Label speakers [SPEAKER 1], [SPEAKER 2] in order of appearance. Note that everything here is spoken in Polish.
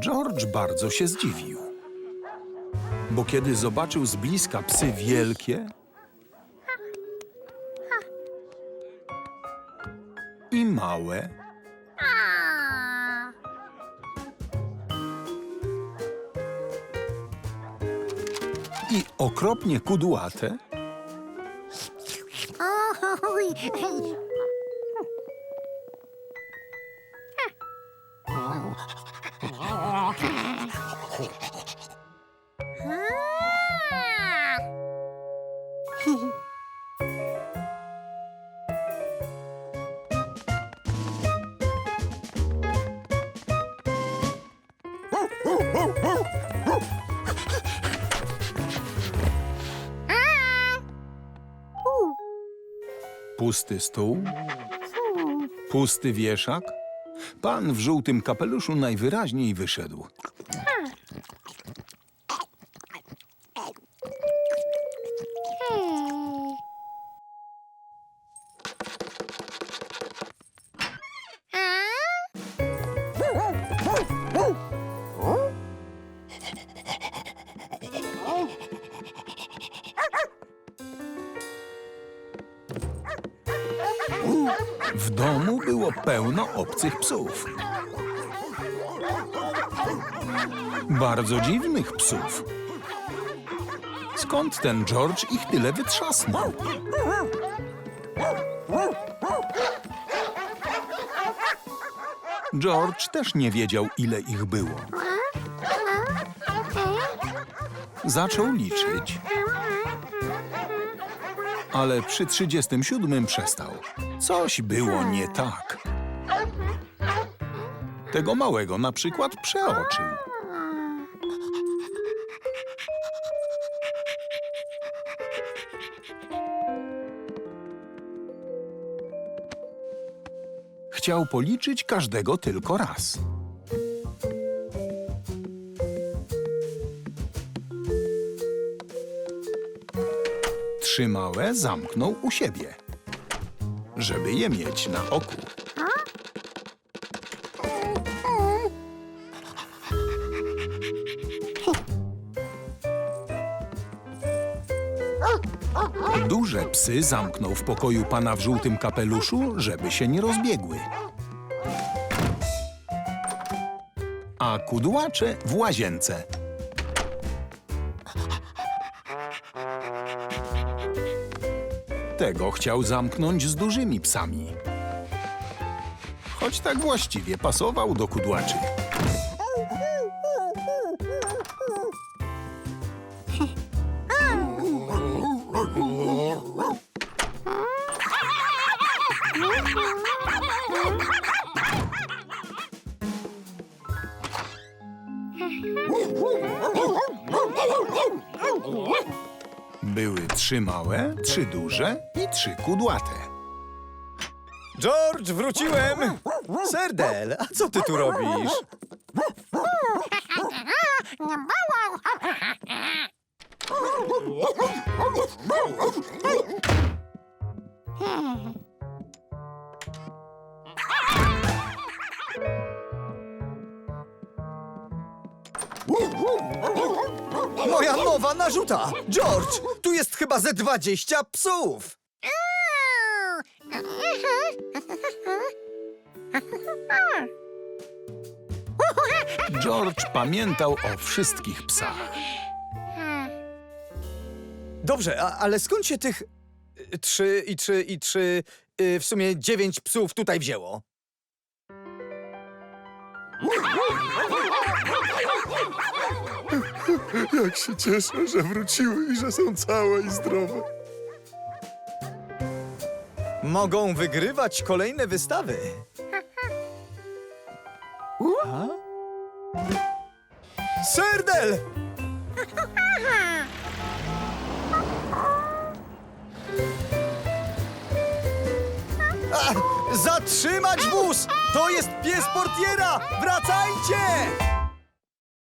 [SPEAKER 1] George bardzo się zdziwił. Bo kiedy zobaczył z bliska psy wielkie i małe, i okropnie kudłate, pusty stół, pusty wieszak, pan w żółtym kapeluszu najwyraźniej wyszedł. W domu było pełno obcych psów. Bardzo dziwnych psów. Skąd ten George ich tyle wytrzasnął? George też nie wiedział, ile ich było. Zaczął liczyć, ale przy 37 przestał. Coś było nie tak. Tego małego na przykład przeoczył. Chciał policzyć każdego tylko raz. Trzy małe zamknął u siebie, żeby je mieć na oku. Duże psy zamknął w pokoju pana w żółtym kapeluszu, żeby się nie rozbiegły. A kudłacze w łazience. Tego chciał zamknąć z dużymi psami. Choć tak właściwie pasował do kudłaczy. Były trzy małe, trzy duże i trzy kudłate.
[SPEAKER 2] George, wróciłem! Serdel, a co ty tu robisz? Moja nowa narzuta! George, tu jest chyba ze dwadzieścia psów!
[SPEAKER 1] George pamiętał o wszystkich psach.
[SPEAKER 2] Dobrze, a, ale skąd się tych y, trzy i trzy i trzy, y, w sumie dziewięć psów tutaj wzięło?
[SPEAKER 3] Jak się cieszę, że wróciły i że są całe i zdrowe.
[SPEAKER 2] Mogą wygrywać kolejne wystawy. A? Serdel! A, zatrzymać wóz! To jest pies portiera! Wracajcie!